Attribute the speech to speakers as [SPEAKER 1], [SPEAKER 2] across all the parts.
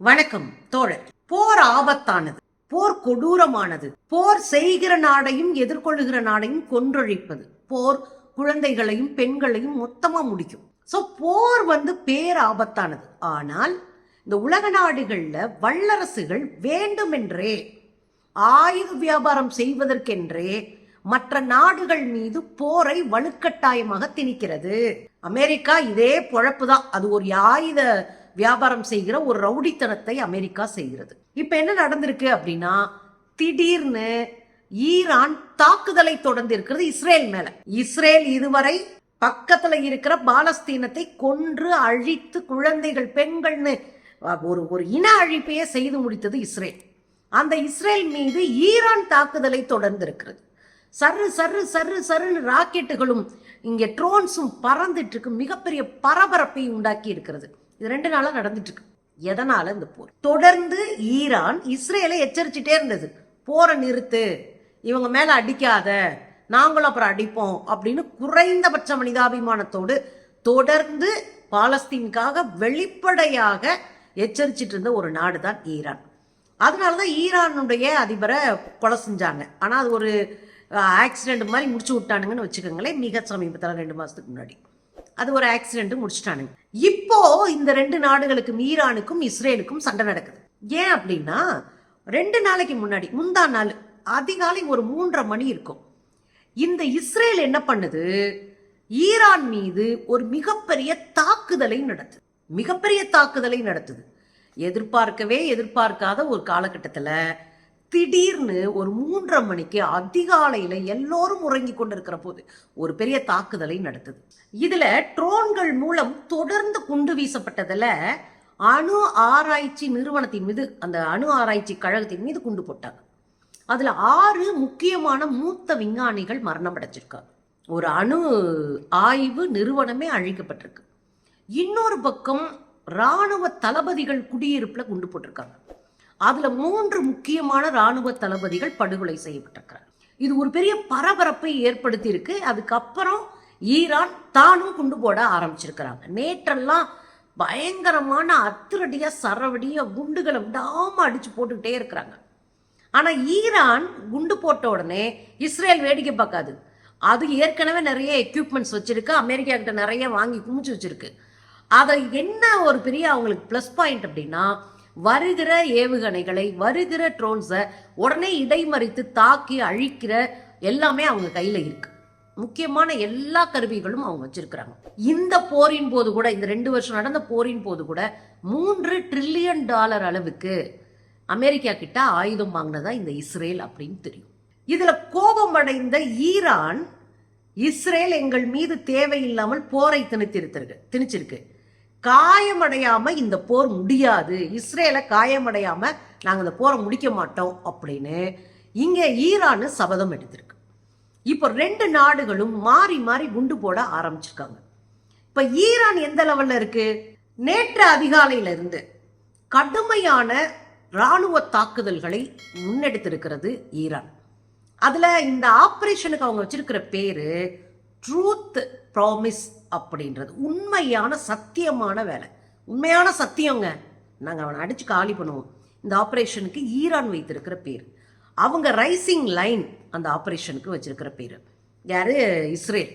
[SPEAKER 1] வணக்கம் தோழர். போர் ஆபத்தானது போர் கொடூரமானது போர் செய்கிற நாடையும் எதிர்கொள்ளுகிற நாடையும் கொன்றொழிப்பது. போர் குழந்தைகளையும் பெண்களையும் மொத்தமா முடிக்கும். சோ போர் வந்து பேர் ஆபத்தானது. ஆனால் இந்த உலக நாடுகள்ல வல்லரசுகள் வேண்டுமென்றே ஆயுத வியாபாரம் செய்வதற்கென்றே மற்ற நாடுகள் மீது போரை வலுக்கட்டாயமாக திணிக்கிறது. அமெரிக்கா இதே பொழப்பு தான் அது ஒரு ஆயுத வியாபாரம் செய்கிற ஒரு ரவுடித்தனத்தை அமெரிக்கா செய்கிறது. இப்போ என்ன நடந்திருக்கு அப்படின்னா திடீர்னு ஈரான் தாக்குதலை தொடர்ந்து இருக்கிறது இஸ்ரேல் மேல. இஸ்ரேல் இதுவரை பக்கத்துல இருக்கிற பாலஸ்தீனத்தை கொன்று அழித்து குழந்தைகள் பெண்கள்னு ஒரு ஒரு இன அழிப்பையே செய்து முடித்தது இஸ்ரேல். அந்த இஸ்ரேல் மீது ஈரான் தாக்குதலை தொடர்ந்து இருக்கிறது சர்ரு சர்ரு சர்ரு சர்ருன்னு ராக்கெட்டுகளும் இங்கே ட்ரோன்ஸும் பறந்துட்டு இருக்கு. மிகப்பெரிய பரபரப்பை உண்டாக்கி இருக்கிறது. இது ரெண்டு நாளாக நடந்துட்டு இருக்கு எதனால இந்த போர்? தொடர்ந்து ஈரான் இஸ்ரேலை எச்சரிச்சுட்டே இருந்தது. போரை நிறுத்து இவங்க மேல அடிக்காத நாங்களும் அப்புறம் அடிப்போம் அப்படின்னு குறைந்தபட்ச மனிதாபிமானத்தோடு தொடர்ந்து பாலஸ்தீனுக்காக வெளிப்படையாக எச்சரிச்சிட்டு இருந்த ஒரு நாடு தான் ஈரான். அதனால தான் ஈரானுடைய அதிபரை கொலை செஞ்சாங்க. ஆனால் அது ஒரு ஆக்சிடென்ட் மாதிரி முடிச்சு விட்டானுங்கன்னு வச்சுக்கோங்களேன். மிக சமீபத்தில் ரெண்டு மாதத்துக்கு முன்னாடி. அது ஒரு ஆக்சிடென்ட் முடிச்சிட்டானுங்க. இப்போ இந்த ரெண்டு நாடுகளுக்கும் ஈரானுக்கும் இஸ்ரேலுக்கும் சண்டை நடக்குது. ஏன் அப்படின்னா ரெண்டு நாளைக்கு முன்னாடி முந்தா நாள் அதிகாலை ஒரு மூன்றரை மணி இருக்கும். இந்த இஸ்ரேல் என்ன பண்ணுது? ஈரான் மீது ஒரு மிகப்பெரிய தாக்குதலை நடத்துது. மிகப்பெரிய தாக்குதலை நடத்துது. எதிர்பார்க்கவே எதிர்பார்க்காத ஒரு காலகட்டத்தில் திடீர்னு ஒரு மூன்றரை மணிக்கு அதிகாலையில் எல்லோரும் உறங்கி கொண்டிருக்கிற போது ஒரு பெரிய தாக்குதலை நடத்துது. இதில் ட்ரோன்கள் மூலம் தொடர்ந்து குண்டு வீசப்பட்டதில் அணு ஆராய்ச்சி நிறுவனத்தின் மீது அந்த அணு ஆராய்ச்சி கழகத்தின் மீது குண்டு போட்டாங்க. அதில் ஆறு முக்கியமான மூத்த விஞ்ஞானிகள் மரணம் அடைஞ்சிருக்காங்க. ஒரு அணு ஆய்வு நிறுவனமே அழிக்கப்பட்டிருக்கு. இன்னொரு பக்கம் இராணுவ தளபதிகள் குடியிருப்பில் குண்டு போட்டிருக்காங்க. அதுல மூன்று முக்கியமான ராணுவ தளபதிகள் படுகொலை செய்யப்பட்டிருக்கிறார். இது ஒரு பெரிய பரபரப்பை ஏற்படுத்தி இருக்கு அதுக்கப்புறம் ஈரான் தானும் குண்டு போட ஆரம்பிச்சிருக்கிறாங்க. நேற்றெல்லாம் பயங்கரமான அத்திரடியா சரவடியா குண்டுகளை விடாம அடிச்சு போட்டுக்கிட்டே இருக்கிறாங்க. ஆனா ஈரான் குண்டு போட்ட உடனே இஸ்ரேல் வேடிக்கை பார்க்காது. அது ஏற்கனவே நிறைய எக்யூப்மெண்ட்ஸ் வச்சிருக்கு. அமெரிக்கா கிட்ட நிறைய வாங்கி குமிச்சு வச்சிருக்கு. அதை என்ன ஒரு பெரிய அவங்களுக்கு ப்ளஸ் பாயிண்ட் அப்படின்னா வருகிற ஏவுகணைகளை வருகிற ட்ரோன்ஸை உடனே இடைமறித்து தாக்கி அழிக்கிற எல்லாமே அவங்க கையில் இருக்கு. முக்கியமான எல்லா கருவிகளும் அவங்க வச்சிருக்கிறாங்க. இந்த போரின் போது கூட இந்த ரெண்டு வருஷம் நடந்த போரின் போது கூட மூன்று ட்ரில்லியன் டாலர் அளவுக்கு அமெரிக்கா கிட்ட ஆயுதம் வாங்கினதா இந்த இஸ்ரேல் அப்படின்னு தெரியும். இதுல கோபம் அடைந்த ஈரான் இஸ்ரேல் எங்கள் மீது தேவையில்லாமல் போரை திணித்திருத்திருக்கு திணிச்சிருக்கு. காயமடையாம இந்த போர் முடியாது. இஸ்ரேலை காயமடையாம நாங்க இந்த போரை முடிக்க மாட்டோம் அப்படின்னு இங்க ஈரானு சபதம் எடுத்திருக்கு. இப்போ ரெண்டு நாடுகளும் மாறி மாறி குண்டு போட ஆரம்பிச்சிருக்காங்க. இப்ப ஈரான் எந்த லெவல்ல இருக்கு? நேற்று அதிகாலையில இருந்து கடுமையான இராணுவ தாக்குதல்களை முன்னெடுத்திருக்கிறது ஈரான். அதுல இந்த ஆபரேஷனுக்கு அவங்க வச்சிருக்கிற பேரு ட்ரூத் ப்ராமிஸ் அப்படின்றது. உண்மையான சத்தியமான வேலை. உண்மையான சத்தியங்க. நாங்கள் அவனை அடித்து காலி பண்ணுவோம். இந்த ஆப்ரேஷனுக்கு ஈரான் வைத்திருக்கிற பேர். அவங்க ரைசிங் லைன் அந்த ஆப்ரேஷனுக்கு வச்சிருக்கிற பேர். யார்? இஸ்ரேல்.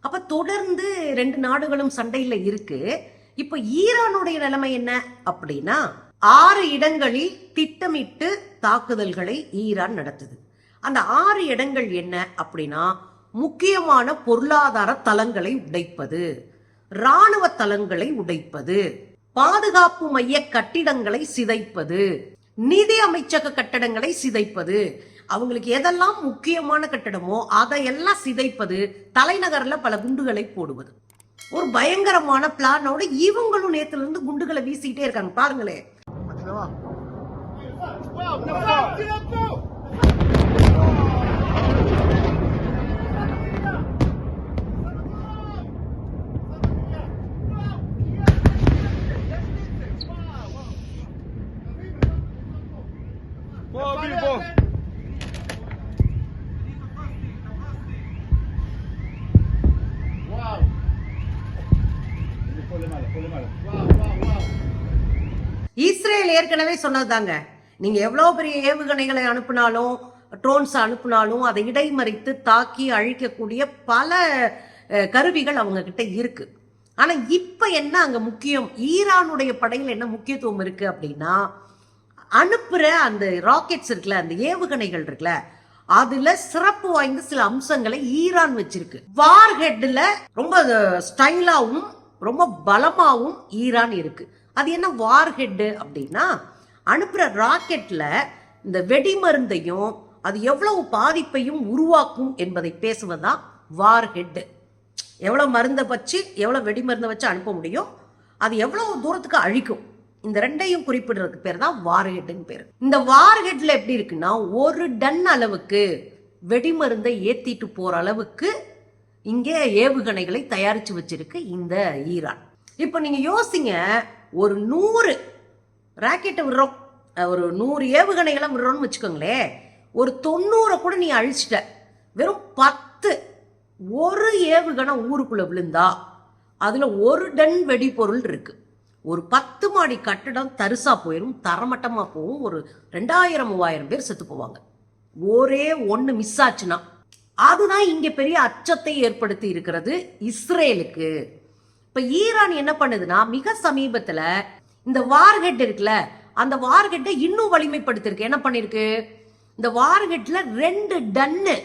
[SPEAKER 1] அப்போ தொடர்ந்து ரெண்டு நாடுகளும் சண்டையில் இருக்குது இப்போ ஈரானுடைய நிலைமை என்ன அப்படின்னா ஆறு இடங்களில் திட்டமிட்டு தாக்குதல்களை ஈரான் நடத்துது. அந்த ஆறு இடங்கள் என்ன அப்படின்னா முக்கியமான பொருளாதார தளங்களை உடைப்பது இராணுவ தளங்களை உடைப்பது பாதுகாப்பு மைய கட்டிடங்களை சிதைப்பது நிதி அமைச்சக கட்டடங்களை சிதைப்பது. அவங்களுக்கு எதெல்லாம் முக்கியமான கட்டடமோ அதையெல்லாம் சிதைப்பது தலைநகர்ல பல குண்டுகளை போடுவது. ஒரு பயங்கரமான பிளானோட இவங்களும் நேத்துல இருந்து குண்டுகளை வீசிக்கிட்டே இருக்காங்க. பாருங்களேன்.
[SPEAKER 2] Boa, Bibo!
[SPEAKER 1] இஸ்ரேல் ஏற்கனவே சொன்னதாங்க நீங்க எவ்வளவு பெரிய ஏவுகணைகளை அனுப்பினாலும் ட்ரோன்ஸ் அனுப்பினாலும் அதை இடைமறித்து தாக்கி அழிக்கக்கூடிய பல கருவிகள் அவங்க கிட்ட இருக்கு. ஆனா இப்ப என்ன அங்க முக்கியம்? ஈரானுடைய படையில் என்ன முக்கியத்துவம் இருக்கு அப்படின்னா அனுப்புற அந்த ராக்கெட்ஸ் இருக்குல்ல அந்த ஏவுகணைகள் இருக்குல்ல அதுல சிறப்பு வாய்ந்த சில அம்சங்களை ஈரான் வச்சிருக்கு. வார்ஹெட்ல ரொம்ப ஸ்டைலாவும் ரொம்ப பலமாவும் ஈரான் இருக்கு. அது என்ன வார் ஹெட்டு அப்படின்னா அனுப்புகிற ராக்கெட்டில் இந்த வெடிமருந்தையும் அது எவ்வளவு பாதிப்பையும் உருவாக்கும் என்பதை பேசுவதுதான் வார்ஹெட் எவ்வளோ மருந்தை வச்சு எவ்வளோ வெடி மருந்தை வச்சு அனுப்ப முடியும்? அது எவ்வளோ தூரத்துக்கு அழிக்கும்? இந்த ரெண்டையும் குறிப்பிடுறதுக்கு பேர் தான் வார்ஹெட்னு பேர். இந்த வார்ஹெட்ல எப்படி இருக்குன்னா ஒரு டன் அளவுக்கு வெடிமருந்தை ஏத்திட்டு போற அளவுக்கு இங்கே ஏவுகணைகளை தயாரிச்சு வச்சிருக்கு இந்த ஈரான். இப்போ நீங்க யோசிங்க ஒரு நூறு ராக்கெட்டை விடுறோம். ஒரு நூறு ஏவுகணைகளை விடுறோம்னு வச்சுக்கோங்களேன். ஒரு தொண்ணூறை கூட நீ அழிச்சிட்ட. வெறும் பத்து ஒரு ஏவுகணை ஊருக்குள்ளே விழுந்தா அதில் ஒரு டன் வெடிபொருள் இருக்குது ஒரு பத்து மாடி கட்டடம் தரிசா போயிடும் தரமட்டமாக போகும் ஒரு ரெண்டாயிரம் மூவாயிரம் பேர் செத்து போவாங்க. ஒரே ஒன்று மிஸ் ஆச்சுன்னா. அதுதான் இங்கே பெரிய அச்சத்தை ஏற்படுத்தி இருக்கிறது இஸ்ரேலுக்கு. இப்போ ஈரான் என்ன பண்ணுதுன்னா மிக சமீபத்தில் இந்த வார்ஹெட் இருக்குல்ல அந்த வார்ஹெட்டை இன்னும் வலிமைப்படுத்திருக்கு என்ன பண்ணிருக்கு இந்த வார்ஹெட்டில் ரெண்டு டன்னு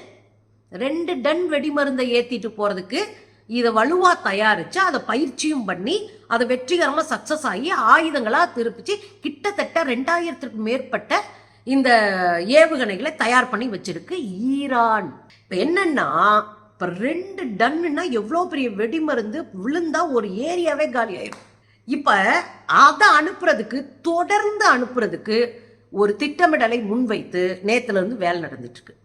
[SPEAKER 1] ரெண்டு டன் வெடிமருந்தை ஏற்றிட்டு போகிறதுக்கு இதை வலுவாக தயாரித்து அதை பயிற்சியும் பண்ணி அதை வெற்றிகரமாக சக்ஸஸ் ஆகி ஆயுதங்களாக திருப்பிச்சு கிட்டத்தட்ட ரெண்டாயிரத்திற்கு மேற்பட்ட இந்த ஏவுகணைகளை தயார் பண்ணி வச்சிருக்கு ஈரான். இப்போ என்னன்னா இப்போ ரெண்டு டன்னுன்னா எவ்வளோ பெரிய வெடிமருந்து விழுந்தா ஒரு ஏரியாவே காலி ஆயிடும் இப்போ அதை அனுப்புறதுக்கு தொடர்ந்து அனுப்புறதுக்கு ஒரு திட்டமிடலை முன்வைத்து நேற்றுலேருந்து வேலை நடந்துட்டுருக்கு.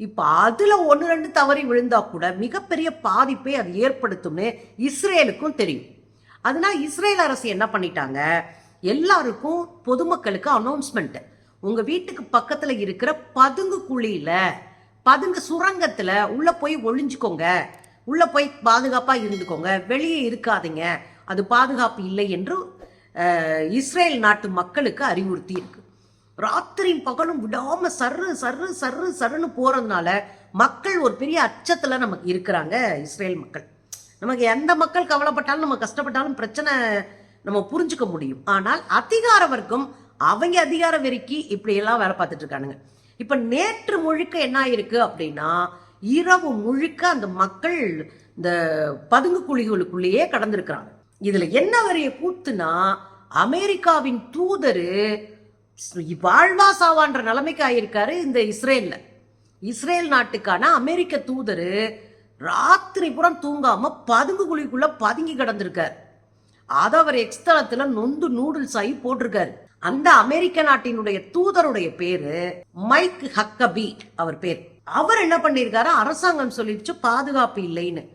[SPEAKER 1] இப்போ அதில் ஒன்று ரெண்டு தவறி விழுந்தா கூட மிகப்பெரிய பாதிப்பை அது ஏற்படுத்தும்னு இஸ்ரேலுக்கும் தெரியும். அதனால இஸ்ரேல் அரசு என்ன பண்ணிட்டாங்க? எல்லாருக்கும் பொதுமக்களுக்கு அனௌன்ஸ்மெண்ட்டு உங்கள் வீட்டுக்கு பக்கத்தில் இருக்கிற பதுங்கு குழியில் பதுங்க சுரங்கத்தில் உள்ளே போய் ஒளிஞ்சுக்கோங்க. உள்ளே போய் பாதுகாப்பாக இருந்துக்கோங்க. வெளியே இருக்காதீங்க. அது பாதுகாப்பு இல்லை என்று இஸ்ரேல் நாட்டு மக்களுக்கு அறிவுறுத்தி இருக்கு. ராத்திரியும் பகலும் விடாம சர்ரு சர்ரு சர்ரு சர்ருன்னு போறதுனால மக்கள் ஒரு பெரிய அச்சத்துல நமக்கு இருக்கிறாங்க இஸ்ரேல் மக்கள். நமக்கு எந்த மக்கள் கவலைப்பட்டாலும் நம்ம கஷ்டப்பட்டாலும் பிரச்சனை நம்ம புரிஞ்சுக்க முடியும். ஆனால் அதிகார வர்க்கம் அவங்க அதிகார வெறிக்கி இப்படியெல்லாம் வேலை பார்த்துட்டு இருக்கானுங்க. இப்போ நேற்று முழுக்க என்ன ஆயிருக்கு அப்படின்னா இரவு முழுக்க அந்த மக்கள் இந்த பதுங்கு குழிகளுக்குள்ளேயே கடந்திருக்கிறாங்க. இதில் என்ன வரைய கூத்துனா அமெரிக்காவின் தூதரு வாழ்வா சாவான்ற நிலைமைக்கு ஆயிருக்காரு இந்த இஸ்ரேலில். இஸ்ரேல் நாட்டுக்கான அமெரிக்க தூதரு ராத்திரி புறம் தூங்காம பதுங்கு குழிக்குள்ள பதுங்கி கிடந்திருக்கார். அதை அவர் எக்ஸ்தலத்தில் நொந்து நூடுல்ஸ் ஆகி போட்டிருக்காரு. அந்த அமெரிக்க நாட்டினுடைய தூதருடைய பேரு மைக் ஹக்கபி அவர் பேர். அவர் என்ன பண்ணியிருக்காரு? அரசாங்கம் சொல்லிடுச்சு பாதுகாப்பு இல்லைன்னு.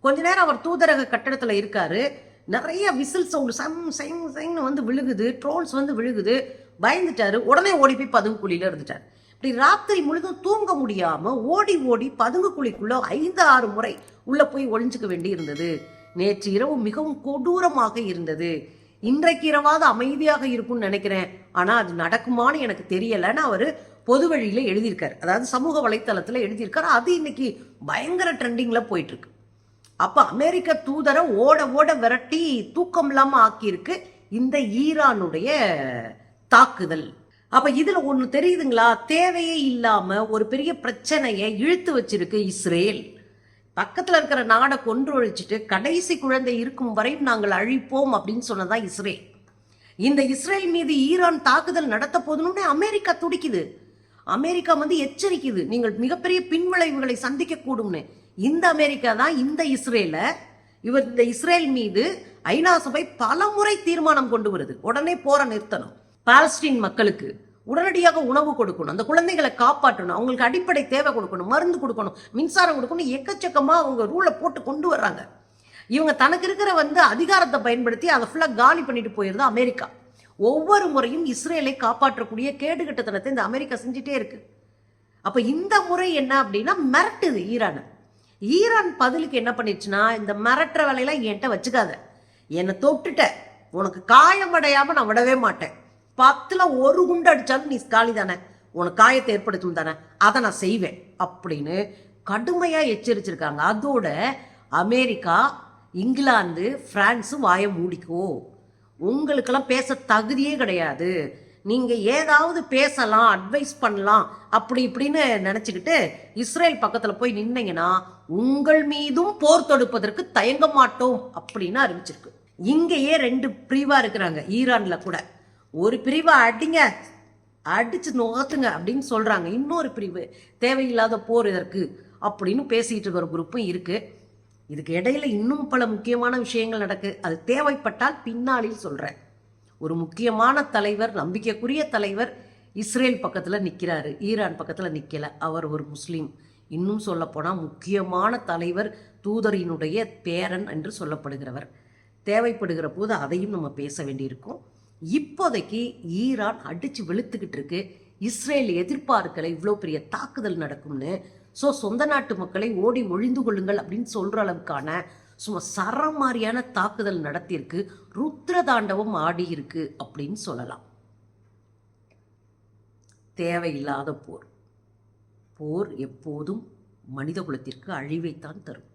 [SPEAKER 1] கொஞ்ச நேரம் அவர் தூதரக கட்டடத்துல இருக்காரு. நிறைய விசில் சவுண்ட் சம் சைங் சைங்னு வந்து விழுகுது ட்ரோல்ஸ் வந்து விழுகுது. பயந்துட்டாரு. உடனே ஓடி போய் பதுங்கு குழியில இருந்துட்டார். இப்படி ராத்திரி முழுதும் தூங்க முடியாம ஓடி ஓடி பதுங்கு குழிக்குள்ள ஐந்து ஆறு முறை உள்ள போய் ஒளிஞ்சுக்க வேண்டி இருந்தது நேற்று இரவு மிகவும் கொடூரமாக இருந்தது. இன்றைக்கு இரவாவது அமைதியாக இருக்கும்னு நினைக்கிறேன். ஆனால் அது நடக்குமான்னு எனக்கு தெரியலைன்னு அவர் பொது வழியில் எழுதியிருக்கார். அதாவது சமூக வலைத்தளத்தில் எழுதியிருக்காரு. அது இன்னைக்கு பயங்கர ட்ரெண்டிங்கில் போயிட்டுருக்கு. அப்போ அமெரிக்க தூதரை ஓட ஓட விரட்டி தூக்கம் இல்லாமல் ஆக்கியிருக்கு இந்த ஈரானுடைய தாக்குதல். அப்போ இதில் ஒன்று தெரியுதுங்களா? தேவையே இல்லாமல் ஒரு பெரிய பிரச்சனையை இழுத்து வச்சிருக்கு இஸ்ரேல். பக்கத்தில் இருக்கிற நாடை கொன்று ஒழிச்சிட்டு கடைசி குழந்தை இருக்கும் வரை நாங்கள் அழிப்போம் அப்படின்னு சொன்னதான் இஸ்ரேல். இந்த இஸ்ரேல் மீது ஈரான் தாக்குதல் நடத்த போதுன்னு அமெரிக்கா துடிக்குது. அமெரிக்கா வந்து எச்சரிக்குது. நீங்கள் மிகப்பெரிய பின்விளைவுகளை சந்திக்க கூடும்னு இந்த அமெரிக்கா தான் இந்த இஸ்ரேல இவர் இந்த இஸ்ரேல் மீது ஐநா சபை பல முறை தீர்மானம் கொண்டு வருது. உடனே போற நிறுத்தணும். பாலஸ்டீன் மக்களுக்கு. உடனடியாக உணவு கொடுக்கணும். அந்த குழந்தைகளை காப்பாற்றணும். அவங்களுக்கு அடிப்படை தேவை கொடுக்கணும். மருந்து கொடுக்கணும். மின்சாரம் கொடுக்கணும். எக்கச்சக்கமாக அவங்க ரூலை போட்டு கொண்டு வர்றாங்க. இவங்க தனக்கு இருக்கிற வந்து அதிகாரத்தை பயன்படுத்தி அதை ஃபுல்லாக காலி பண்ணிட்டு போயிருது அமெரிக்கா. ஒவ்வொரு முறையும் இஸ்ரேலை காப்பாற்றக்கூடிய கேடுகட்டத்தனத்தை இந்த அமெரிக்கா செஞ்சுட்டே இருக்கு. அப்போ இந்த முறை என்ன அப்படின்னா மிரட்டுது ஈரானை. ஈரான் பதிலுக்கு என்ன பண்ணிடுச்சுன்னா இந்த மிரட்டுற வேலையெல்லாம் என்கிட்ட வச்சுக்காத. என்னை தொட்டுட்ட. உனக்கு காயமடையாமல் நான் விடவே மாட்டேன். பத்துல ஒரு குண்டு அடிச்சாலும் நீ காலி தானே? உனக்கு காயத்தை ஏற்படுத்தும் தானே? அதை நான் செய்வேன் அப்படின்னு கடுமையா எச்சரிச்சிருக்காங்க. அதோட அமெரிக்கா இங்கிலாந்து ஃப்ரான்ஸு வாயை மூடிக்கோ. உங்களுக்கெல்லாம் பேச தகுதியே கிடையாது. நீங்க ஏதாவது பேசலாம் அட்வைஸ் பண்ணலாம் அப்படி இப்படின்னு நினைச்சுக்கிட்டு இஸ்ரேல் பக்கத்துல போய் நின்னீங்கன்னா உங்கள் மீதும் போர் தொடுப்பதற்கு தயங்க மாட்டோம் அப்படின்னு அறிவிச்சிருக்கு. இங்கேயே ரெண்டு பிரிவா இருக்கிறாங்க ஈரான்ல கூட. ஒரு பிரிவை அடிங்க. அடிச்சு நுகத்துங்க அப்படின்னு சொல்றாங்க. இன்னொரு பிரிவு தேவையில்லாத போர் இதற்கு அப்படின்னு பேசிட்டு இருக்கிற குரூப்பும் இருக்கு. இதுக்கு இடையில இன்னும் பல முக்கியமான விஷயங்கள் நடக்கு. அது தேவைப்பட்டால் பின்னாளில் சொல்றேன். ஒரு முக்கியமான தலைவர் நம்பிக்கைக்குரிய தலைவர் இஸ்ரேல் பக்கத்தில் நிற்கிறாரு ஈரான் பக்கத்தில் நிற்கலை அவர் ஒரு முஸ்லீம். இன்னும் சொல்லப்போனால் முக்கியமான தலைவர் தூதரினுடைய பேரன் என்று சொல்லப்படுகிறவர். தேவைப்படுகிற போது அதையும் நம்ம பேச வேண்டியிருக்கும். இப்போதைக்கு ஈரான் அடித்து வெளுத்துக்கிட்டு இருக்கு. இஸ்ரேல் எதிர்பார்க்கல இவ்வளோ பெரிய தாக்குதல் நடக்கும்னு. ஸோ சொந்த நாட்டு மக்களை ஓடி ஒழிந்து கொள்ளுங்கள் அப்படின்னு சொல்கிற அளவுக்கான சும்மா சர மாதிரியான தாக்குதல் நடத்தியிருக்கு. ருத்ர தாண்டவம் ஆடி இருக்கு அப்படின்னு சொல்லலாம். தேவையில்லாத போர். போர் எப்போதும் மனித குலத்திற்கு அழிவைத்தான் தரும்.